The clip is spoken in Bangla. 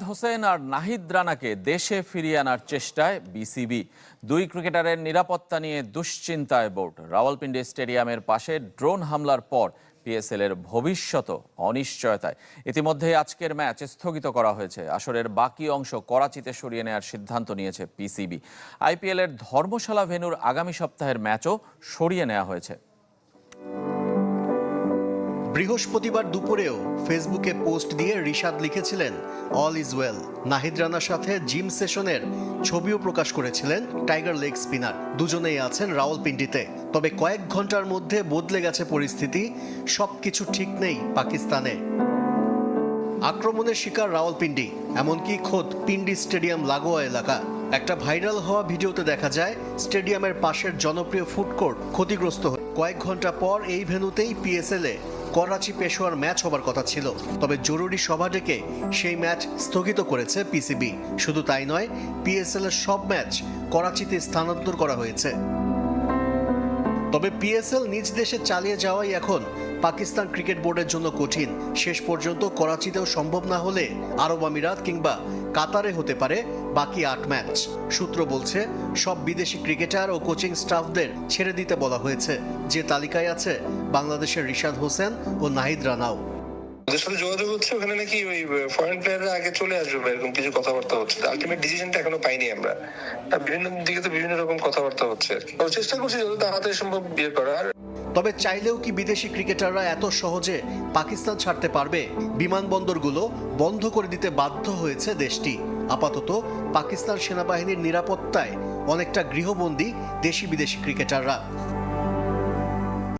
হোসেন আর নাহিদ রানাকে দেশে ফিরিয়ে আনার চেষ্টায় বিসিবি। দুই ক্রিকেটারের নিরাপত্তা নিয়ে দুশ্চিন্তায় বোর্ড। রাওয়ালপিন্ডি স্টেডিয়ামের পাশে ড্রোন হামলার পর পিএসএল এর ভবিষ্যৎ অনিশ্চয়তায়। ইতিমধ্যে আজকের ম্যাচ স্থগিত করা হয়েছে। আসরের বাকি অংশ করাচিতে সরিয়ে নেওয়ার সিদ্ধান্ত নিয়েছে পিসিবি। আইপিএল এর ধর্মশালা ভেন্যুর আগামী সপ্তাহের ম্যাচও সরিয়ে নেওয়া হয়েছে। বৃহস্পতিবার দুপুরেও ফেসবুকে পোস্ট দিয়ে রিশাদ লিখেছিলেন অল ইজ ওয়েল নাহিদ রানার সাথে জিম সেশনের ছবিও প্রকাশ করেছিলেন টাইগার লেগ স্পিনার। দুজনেই আছেন রাওয়ালপিন্ডিতে। তবে কয়েক ঘণ্টার মধ্যে বদলে গেছে পরিস্থিতি, সবকিছু ঠিক নেই পাকিস্তানে। আক্রমণের শিকার রাওয়ালপিন্ডি, এমনকি খোদ পিন্ডি স্টেডিয়াম লাগোয়া এলাকা। একটা ভাইরাল হওয়া ভিডিওতে দেখা যায়, স্টেডিয়ামের পাশের জনপ্রিয় ফুডকোর্ট ক্ষতিগ্রস্ত হয়ে কয়েক ঘণ্টা পর এই ভেন্যুতেই পিএসএল এ করাচি পেশোয়ার ম্যাচ হবার কথা ছিল। তবে জরুরি সভা ডেকে সেই ম্যাচ স্থগিত করেছে পিসিবি। শুধু তাই নয় পিএসএল এর সব ম্যাচ করাচিতে স্থানান্তর করা হয়েছে। তবে পিএসএল নিজ দেশে চালিয়ে যাওয়াই এখন পাকিস্তান ক্রিকেট বোর্ডের জন্য কঠিন। শেষ পর্যন্ত করাচিতেও সম্ভব না হলে আরব আমিরাত কিংবা কাতারে হতে পারে বাকি আট ম্যাচ। সূত্র বলছে, সব বিদেশি ক্রিকেটার ও কোচিং স্টাফদের ছেড়ে দিতে বলা হয়েছে। যে তালিকায় আছে বাংলাদেশের রিশাদ হোসেন ও নাহিদ রানাও ওদের সাথে যোগাযোগ হচ্ছে, ওখানে নাকি ওই ফরেন প্লেয়াররা আগে চলে আসবে, এরকম কিছু কথাবার্তা হচ্ছে। আলটিমেট ডিসিশনটা এখনও পাইনি আমরা। বিভিন্ন দিকে তো বিভিন্ন রকম কথাবার্তা হচ্ছে আর চেষ্টা করছি যত তাড়াতাড়ি সম্ভব বিয়ে করার। তবে চাইলেও কি বিদেশি ক্রিকেটাররা এত সহজে পাকিস্তান ছাড়তে পারবে? বিমানবন্দরগুলো বন্ধ করে দিতে বাধ্য হয়েছে দেশটি। আপাতত পাকিস্তান সেনাবাহিনীর নিরাপত্তায় অনেকটা গৃহবন্দী দেশি বিদেশি ক্রিকেটাররা।